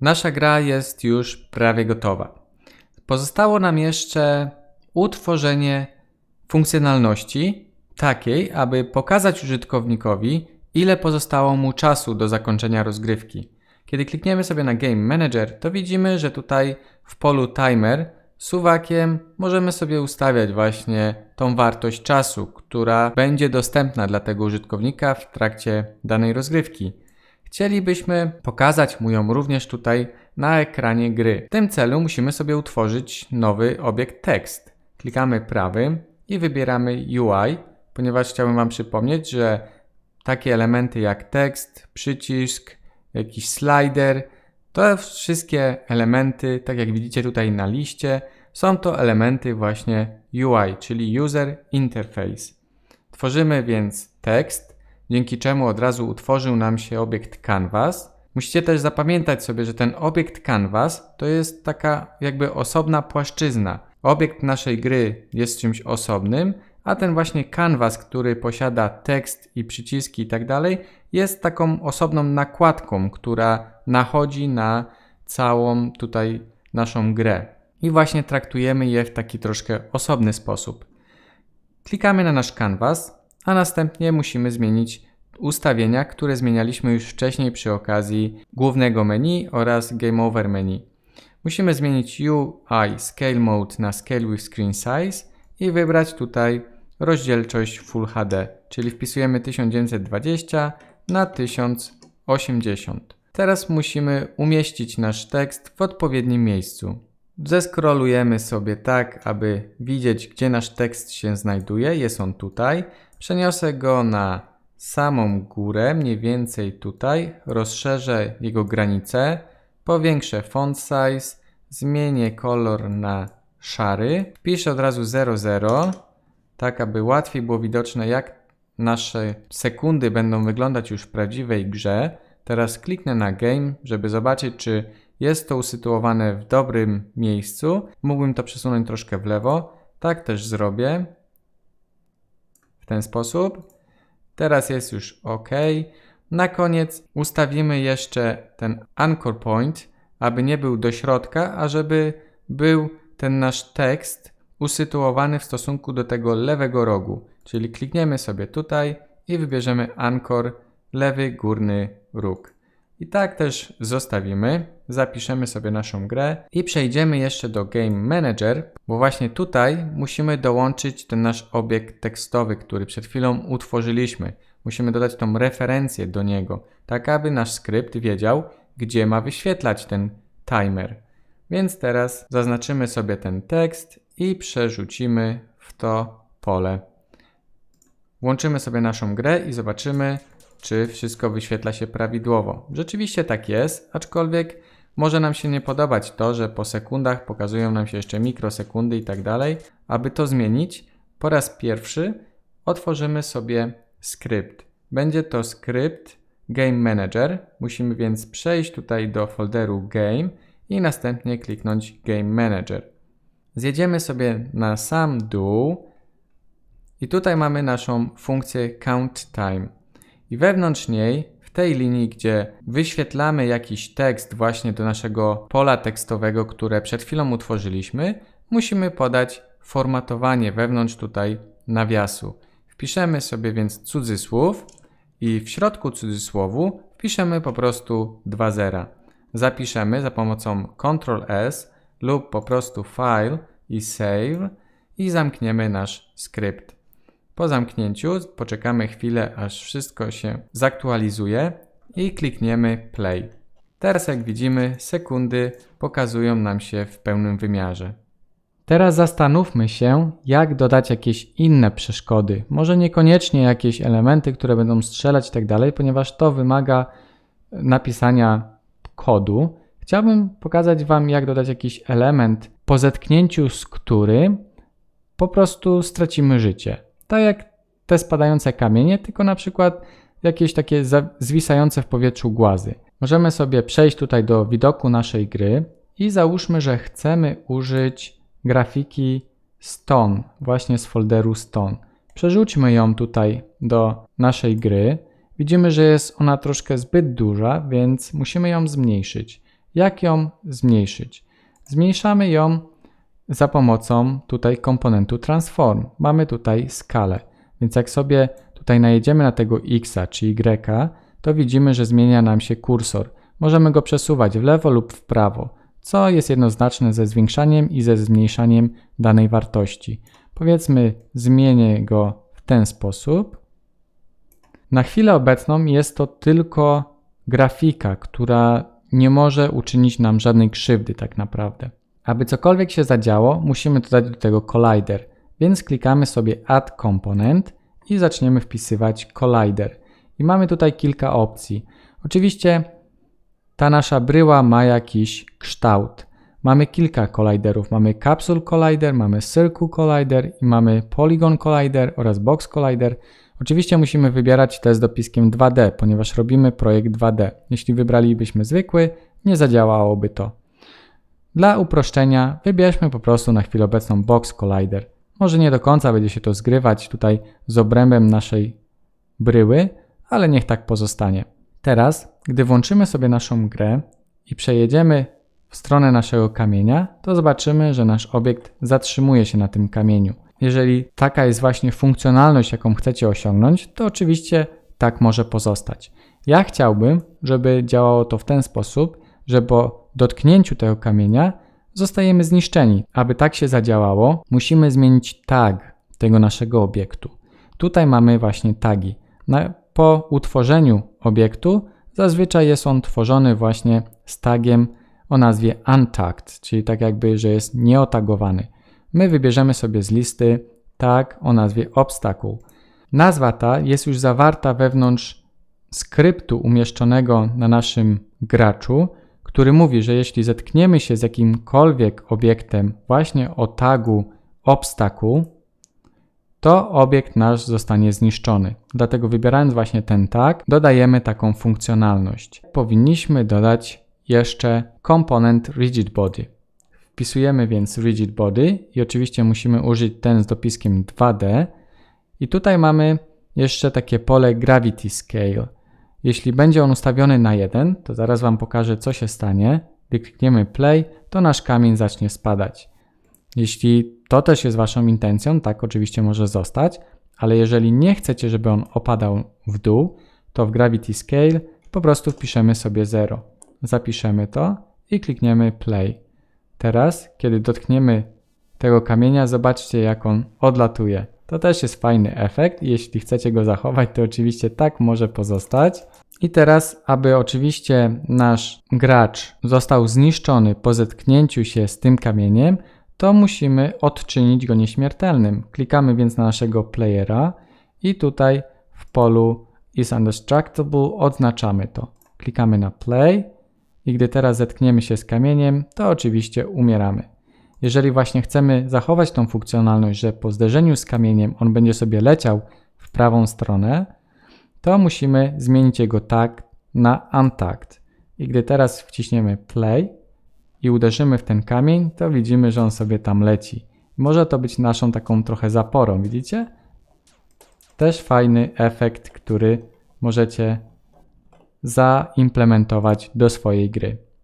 Nasza gra jest już prawie gotowa. Pozostało nam jeszcze utworzenie funkcjonalności takiej, aby pokazać użytkownikowi, ile pozostało mu czasu do zakończenia rozgrywki. Kiedy klikniemy sobie na Game Manager, to widzimy, że tutaj w polu Timer suwakiem możemy sobie ustawiać właśnie tą wartość czasu, która będzie dostępna dla tego użytkownika w trakcie danej rozgrywki. Chcielibyśmy pokazać mu ją również tutaj na ekranie gry. W tym celu musimy sobie utworzyć nowy obiekt tekst. Klikamy prawym i wybieramy UI, ponieważ chciałbym Wam przypomnieć, że takie elementy jak tekst, przycisk, jakiś slider, to wszystkie elementy, tak jak widzicie tutaj na liście, są to elementy właśnie UI, czyli User Interface. Tworzymy więc tekst, dzięki czemu od razu utworzył nam się obiekt Canvas. Musicie też zapamiętać sobie, że ten obiekt Canvas to jest taka jakby osobna płaszczyzna. Obiekt naszej gry jest czymś osobnym, a ten właśnie canvas, który posiada tekst i przyciski i tak jest taką osobną nakładką, która nachodzi na całą tutaj naszą grę. I właśnie traktujemy je w taki troszkę osobny sposób. Klikamy na nasz canvas, a następnie musimy zmienić ustawienia, które zmienialiśmy już wcześniej przy okazji głównego menu oraz Game Over menu. Musimy zmienić UI Scale Mode na Scale with Screen Size i wybrać tutaj rozdzielczość Full HD, czyli wpisujemy 1920 na 1080. Teraz musimy umieścić nasz tekst w odpowiednim miejscu. Zeskrolujemy sobie tak, aby widzieć, gdzie nasz tekst się znajduje. Jest on tutaj. Przeniosę go na samą górę, mniej więcej tutaj. Rozszerzę jego granicę. Powiększę font size. Zmienię kolor na szary. Wpiszę od razu 00 tak aby łatwiej było widoczne, jak nasze sekundy będą wyglądać już w prawdziwej grze. Teraz kliknę na Game, żeby zobaczyć, czy jest to usytuowane w dobrym miejscu. Mógłbym to przesunąć troszkę w lewo. Tak też zrobię. Ten sposób. Teraz jest już OK. Na koniec ustawimy jeszcze ten Anchor Point, aby nie był do środka, a żeby był ten nasz tekst usytuowany w stosunku do tego lewego rogu, czyli klikniemy sobie tutaj i wybierzemy Anchor lewy górny róg. I tak też zostawimy, zapiszemy sobie naszą grę i przejdziemy jeszcze do Game Manager, bo właśnie tutaj musimy dołączyć ten nasz obiekt tekstowy, który przed chwilą utworzyliśmy. Musimy dodać tą referencję do niego, tak aby nasz skrypt wiedział, gdzie ma wyświetlać ten timer. Więc teraz zaznaczymy sobie ten tekst i przerzucimy w to pole. Włączymy sobie naszą grę i zobaczymy, czy wszystko wyświetla się prawidłowo. Rzeczywiście tak jest, aczkolwiek może nam się nie podobać to, że po sekundach pokazują nam się jeszcze mikrosekundy i tak dalej. Aby to zmienić, po raz pierwszy otworzymy sobie skrypt. Będzie to skrypt Game Manager. Musimy więc przejść tutaj do folderu Game i następnie kliknąć Game Manager. Zjedziemy sobie na sam dół i tutaj mamy naszą funkcję count time. I wewnątrz niej, w tej linii, gdzie wyświetlamy jakiś tekst właśnie do naszego pola tekstowego, które przed chwilą utworzyliśmy, musimy podać formatowanie wewnątrz tutaj nawiasu. Wpiszemy sobie więc cudzysłów i w środku cudzysłowu wpiszemy po prostu dwa zera. Zapiszemy za pomocą Ctrl S lub po prostu File i Save i zamkniemy nasz skrypt. Po zamknięciu poczekamy chwilę, aż wszystko się zaktualizuje i klikniemy Play. Teraz jak widzimy, sekundy pokazują nam się w pełnym wymiarze. Teraz zastanówmy się, jak dodać jakieś inne przeszkody. Może niekoniecznie jakieś elementy, które będą strzelać i tak dalej, ponieważ to wymaga napisania kodu. Chciałbym pokazać Wam, jak dodać jakiś element, po zetknięciu z którym po prostu stracimy życie. Tak jak te spadające kamienie, tylko na przykład jakieś takie zwisające w powietrzu głazy. Możemy sobie przejść tutaj do widoku naszej gry i załóżmy, że chcemy użyć grafiki Stone, właśnie z folderu Stone. Przerzućmy ją tutaj do naszej gry. Widzimy, że jest ona troszkę zbyt duża, więc musimy ją zmniejszyć. Jak ją zmniejszyć? Zmniejszamy ją za pomocą tutaj komponentu transform. Mamy tutaj skalę, więc jak sobie tutaj najedziemy na tego x czy y, to widzimy, że zmienia nam się kursor. Możemy go przesuwać w lewo lub w prawo, co jest jednoznaczne ze zwiększaniem i ze zmniejszaniem danej wartości. Powiedzmy, zmienię go w ten sposób. Na chwilę obecną jest to tylko grafika, która nie może uczynić nam żadnej krzywdy tak naprawdę. Aby cokolwiek się zadziało, musimy dodać do tego collider, więc klikamy sobie Add Component i zaczniemy wpisywać collider. I mamy tutaj kilka opcji. Oczywiście ta nasza bryła ma jakiś kształt. Mamy kilka colliderów. Mamy Capsule Collider, mamy Circle Collider i mamy Polygon Collider oraz Box Collider. Oczywiście musimy wybierać te z dopiskiem 2D, ponieważ robimy projekt 2D. Jeśli wybralibyśmy zwykły, nie zadziałałoby to. Dla uproszczenia wybierzmy po prostu na chwilę obecną Box Collider. Może nie do końca będzie się to zgrywać tutaj z obrębem naszej bryły, ale niech tak pozostanie. Teraz, gdy włączymy sobie naszą grę i przejedziemy w stronę naszego kamienia, to zobaczymy, że nasz obiekt zatrzymuje się na tym kamieniu. Jeżeli taka jest właśnie funkcjonalność, jaką chcecie osiągnąć, to oczywiście tak może pozostać. Ja chciałbym, żeby działało to w ten sposób, że dotknięciu tego kamienia zostajemy zniszczeni. Aby tak się zadziałało, musimy zmienić tag tego naszego obiektu. Tutaj mamy właśnie tagi. Na, po utworzeniu obiektu zazwyczaj jest on tworzony właśnie z tagiem o nazwie untagged, czyli tak jakby, że jest nieotagowany. My wybierzemy sobie z listy tag o nazwie obstacle. Nazwa ta jest już zawarta wewnątrz skryptu umieszczonego na naszym graczu, który mówi, że jeśli zetkniemy się z jakimkolwiek obiektem właśnie o tagu obstacle, to obiekt nasz zostanie zniszczony. Dlatego wybierając właśnie ten tag, dodajemy taką funkcjonalność. Powinniśmy dodać jeszcze komponent rigid body. Wpisujemy więc rigid body i oczywiście musimy użyć ten z dopiskiem 2D. I tutaj mamy jeszcze takie pole gravity scale. Jeśli będzie on ustawiony na 1, to zaraz Wam pokażę co się stanie. Gdy klikniemy play, to nasz kamień zacznie spadać. Jeśli to też jest Waszą intencją, tak oczywiście może zostać, ale jeżeli nie chcecie, żeby on opadał w dół, to w Gravity Scale po prostu wpiszemy sobie 0. Zapiszemy to i klikniemy play. Teraz, kiedy dotkniemy tego kamienia, zobaczcie jak on odlatuje. To też jest fajny efekt jeśli chcecie go zachować, to oczywiście tak może pozostać. I teraz, aby oczywiście nasz gracz został zniszczony po zetknięciu się z tym kamieniem, to musimy odczynić go nieśmiertelnym. Klikamy więc na naszego playera i tutaj w polu is undestructible odznaczamy to. Klikamy na play i gdy teraz zetkniemy się z kamieniem, to oczywiście umieramy. Jeżeli właśnie chcemy zachować tą funkcjonalność, że po zderzeniu z kamieniem on będzie sobie leciał w prawą stronę, to musimy zmienić jego tag na untagged. I gdy teraz wciśniemy play, i uderzymy w ten kamień, to widzimy, że on sobie tam leci. Może to być naszą taką trochę zaporą, widzicie? Też fajny efekt, który możecie zaimplementować do swojej gry.